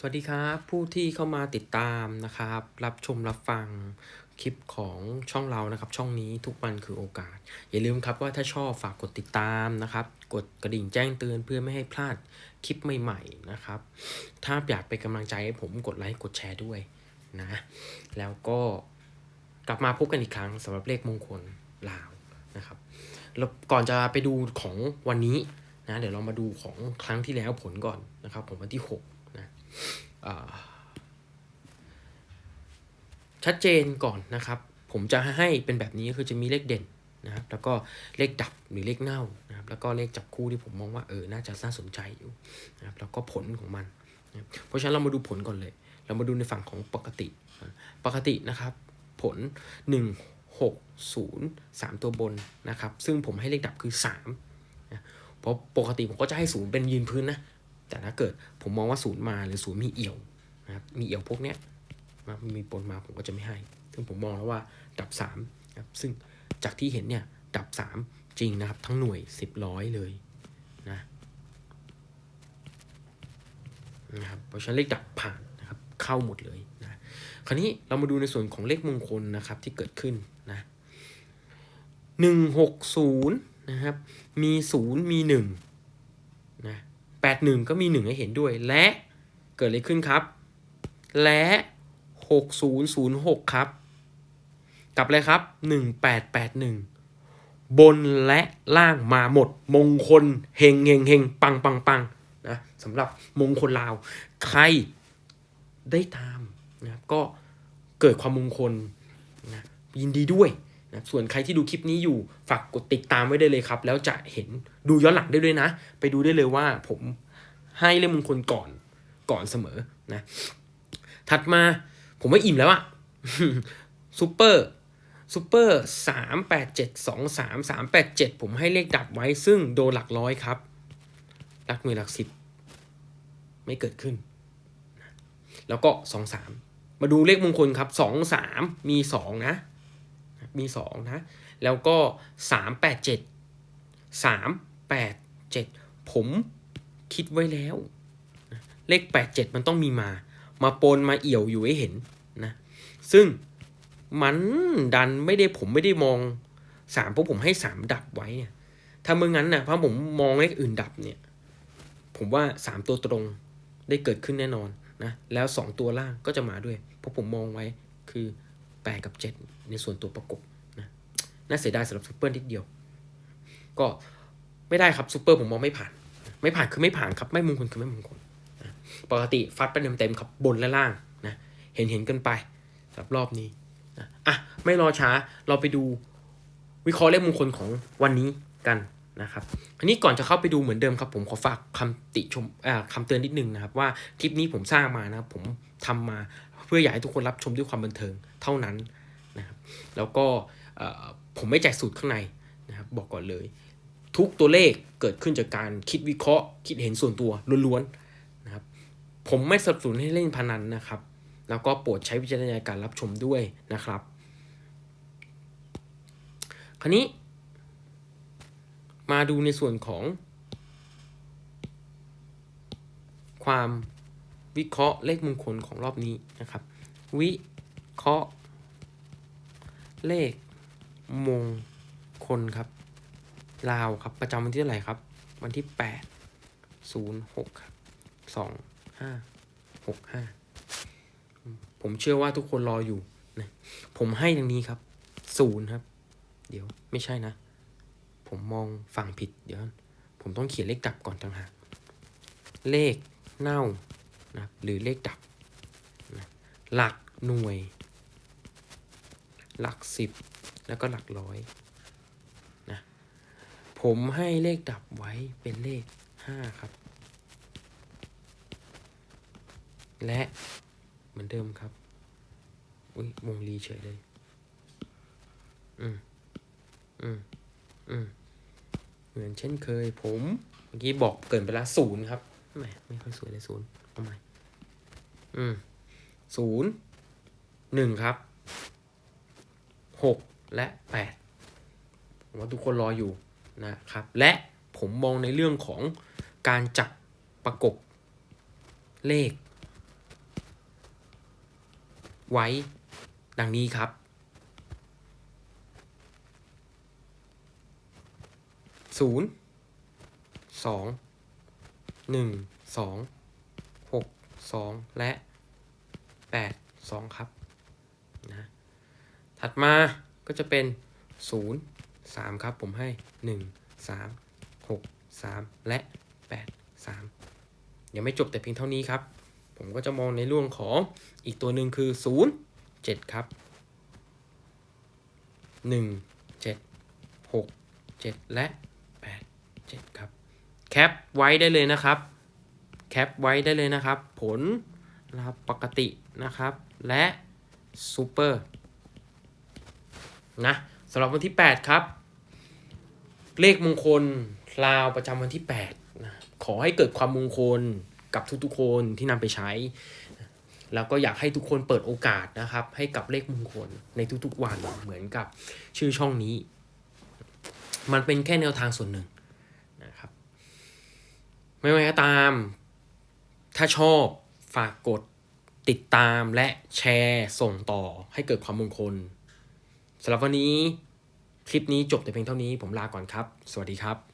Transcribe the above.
สวัสดีครับผู้ที่เข้ามาติดตามนะครับ รับชมรับฟังคลิปของช่องเรานะครับ ช่องนี้ทุกวันคือโอกาส อย่าลืมครับว่าถ้าชอบฝากกดติดตามนะครับ กดกระดิ่งแจ้งเตือนเพื่อไม่ให้พลาดคลิปใหม่ๆนะครับ ถ้าอยากเป็นกำลังใจให้ผมกดไลค์กดแชร์ด้วยนะ แล้วก็กลับมาพบกันอีกครั้งสำหรับเลขมงคลลาวนะครับแล้วก่อนจะไปดูของวันนี้นะเดี๋ยวเรามาดูของครั้งที่แล้วผลก่อนนะครับผมวันที่ 6 ชัดเจนก่อนนะครับ ผมจะให้เป็นแบบนี้คือจะมีเลขเด่นนะครับ แล้วก็เลขดับหรือเลขเน่านะครับ แล้วก็เลขจับคู่ที่ผมมองว่าเออ น่าจะน่าสนใจอยู่นะครับ แล้วก็ผลของมันนะเพราะฉะนั้นเรามาดูผลก่อนเลย เรามาดูในฝั่งของปกติ ปกตินะครับ ผล 1 6 0 3 ตัวบนนะครับ ซึ่งผมให้เลขดับคือ3นะเพราะปกติผมก็จะให้ศูนย์เป็นยืนพื้นนะ แต่ถ้าเกิดผมมองว่าศูนย์มาหรือศูนย์มีเอี่ยวนะครับมีเอี่ยวพวกเนี้ยมามีปนมาผมก็จะไม่ให้ ซึ่งผมมองแล้วว่าดับ3นะครับซึ่งจากที่เห็นเนี่ยดับ 3 จริงนะครับ ทั้งหน่วย 10ร้อยเลยนะนะครับเพราะฉะนั้นเลขดับผ่านนะครับเข้าหมดเลยนะคราวนี้เรามาดูในส่วนของเลขมงคลนะครับที่เกิดขึ้นนะหนึ่งหกศูนย์นะครับมีศูนย์มีหนึ่ง นะแปดหนึ่งก็มีหนึ่งให้เห็นด้วย และเกิดอะไรขึ้นครับ และหกศูนย์ศูนย์หกครับ กับอะไรครับหนึ่งแปดแปดหนึ่งบนและล่างมาหมด มงคลเฮงเฮงเฮงปังปังปังนะสำหรับมงคลลาว ใครได้ตามนะก็เกิดความมงคลนะยินดีด้วย นะส่วนใครที่ดูคลิปนี้อยู่ฝากกดติดตามไว้ได้เลยครับ แล้วจะเห็นดูย้อนหลังได้ด้วยนะ ไปดูได้เลยว่าผมให้เลขมงคลก่อนก่อนเสมอนะ ถัดมาผมว่อิ่มแล้วอะซูเปอร์ซูเปอร์สามแปดเจ็ดสองสามสามแปดเจ็ดผมให้เลขดับไว้ซึ่งโดนหลักร้อยครับ หลักหมื่นหลักสิบไม่เกิดขึ้น แล้วก็สองสามมาดูเลขมงคลครับสองสามมีสองนะ มีสองนะ แล้วก็สามแปดเจ็ดสามแปดเจ็ดผมคิดไว้แล้ว เลขแปดเจ็ดมันต้องมีมา มาปนมาเอี่ยวอยู่ให้เห็นนะ ซึ่งมันดันไม่ได้ผมไม่ได้มองสามเพราะผมให้สามดับไว้เนี่ย ถ้าเมื่องั้นนะเพราะผมมองเลขอื่นดับเนี่ย ผมว่าสามตัวตรงได้เกิดขึ้นแน่นอนนะ แล้วสองตัวล่างก็จะมาด้วย เพราะผมมองไว้คือ แปดกับเจ็ดในส่วนตัวประกบนะน่าเสียดายสำหรับซูเปอร์นิดเดียว ก็ไม่ได้ครับซูเปอร์ผมมองไม่ผ่าน ไม่ผ่านคือไม่ผ่านครับ ไม่มงคลคือไม่มงคลนะปกติฟัดไปเต็มๆครับบนและล่างนะเห็นเห็นกันไปสำหรับรอบนี้นะอะไม่รอช้าเราไปดูวิเคราะห์เลขมงคลของวันนี้กัน นะครับอันนี้ก่อนจะเข้าไปดูเหมือนเดิมครับผมขอฝากคำติชมอ่าคำเตือนนิดนึงนะครับว่าคลิปนี้ผมสร้างมานะครับผมทำมาเพื่ออยากให้ทุกคนรับชมด้วยความบันเทิงเท่านั้นนะครับแล้วก็ผมไม่แจกสูตรข้างในนะครับบอกก่อนเลย ทุกตัวเลขเกิดขึ้นจากการคิดวิเคราะห์ คิดเห็นส่วนตัวล้วนๆนะครับผมไม่สนับสนุนให้เล่นพนันนะครับแล้วก็โปรดใช้วิจารณญาณการรับชมด้วยนะครับ คราวนี้ มาดูในส่วนของ ความวิเคราะห์เลขมงคลของรอบนี้นะครับ วิเคราะห์ เลขมงคลครับลาวครับประจำวันที่เท่าไหร่ครับ วันที่แปดศูนย์หกครับสองห้าหกห้าผมเชื่อว่าทุกคนรออยู่นะผมให้ตรงนี้ครับศูนย์ครับ เดี๋ยวไม่ใช่นะ ผมมองฝั่งผิดเดี๋ยวผมต้องเขียนเลขดับก่อนต่างหากเลขเน่านะหรือเลขดับนะหลักหน่วย หลักสิบแล้วก็หลักร้อยนะผมให้เลขดับไว้เป็นเลขห้าครับ และเหมือนเดิมครับอุ้ยวงรีเฉยเลย อืม อืม อืม เหมือนเช่นเคยผมเมื่อกี้บอกเกินไปละศูนย์ครับแหมไม่ค่อยสวยเลยศูนย์เอาใหม่อืมศูนย์หนึ่งครับหกและแปดผมว่าทุกคนรออยู่นะครับ และผมมองในเรื่องของการจับประกบเลข ไว้ดังนี้ครับ ศูนย์สองหนึ่งสองหกสองและแปดสองครับนะถัดมาก็จะเป็นศูนย์สามครับ ผมให้หนึ่งสามหกสามและแปดสามยังไม่จบแต่เพียงเท่านี้ครับ ผมก็จะมองในเรื่องของอีกตัวหนึ่งคือศูนย์เจ็ดครับหนึ่งเจ็ดหกเจ็ดและ แปดเจ็ดครับแคปไว้ได้เลยนะครับแคปไว้ได้เลยนะครับ ผลนะครับปกตินะครับ และซูเปอร์นะสำหรับวันที่ 8 ครับ เลขมงคลลาวประจำวันที่8นะขอให้เกิดความมงคลกับทุกๆคนที่นำไปใช้ แล้วก็อยากให้ทุกคนเปิดโอกาสนะครับ ให้กับเลขมงคลในทุกๆวันเหมือนกับชื่อช่องนี้ มันเป็นแค่แนวทางส่วนหนึ่ง ไม่ว่าก็ตาม ถ้าชอบฝากกดติดตามและแชร์ส่งต่อให้เกิดความมงคลสำหรับวันนี้ คลิปนี้จบแต่เพียงเท่านี้ผมลาก่อนครับ สวัสดีครับ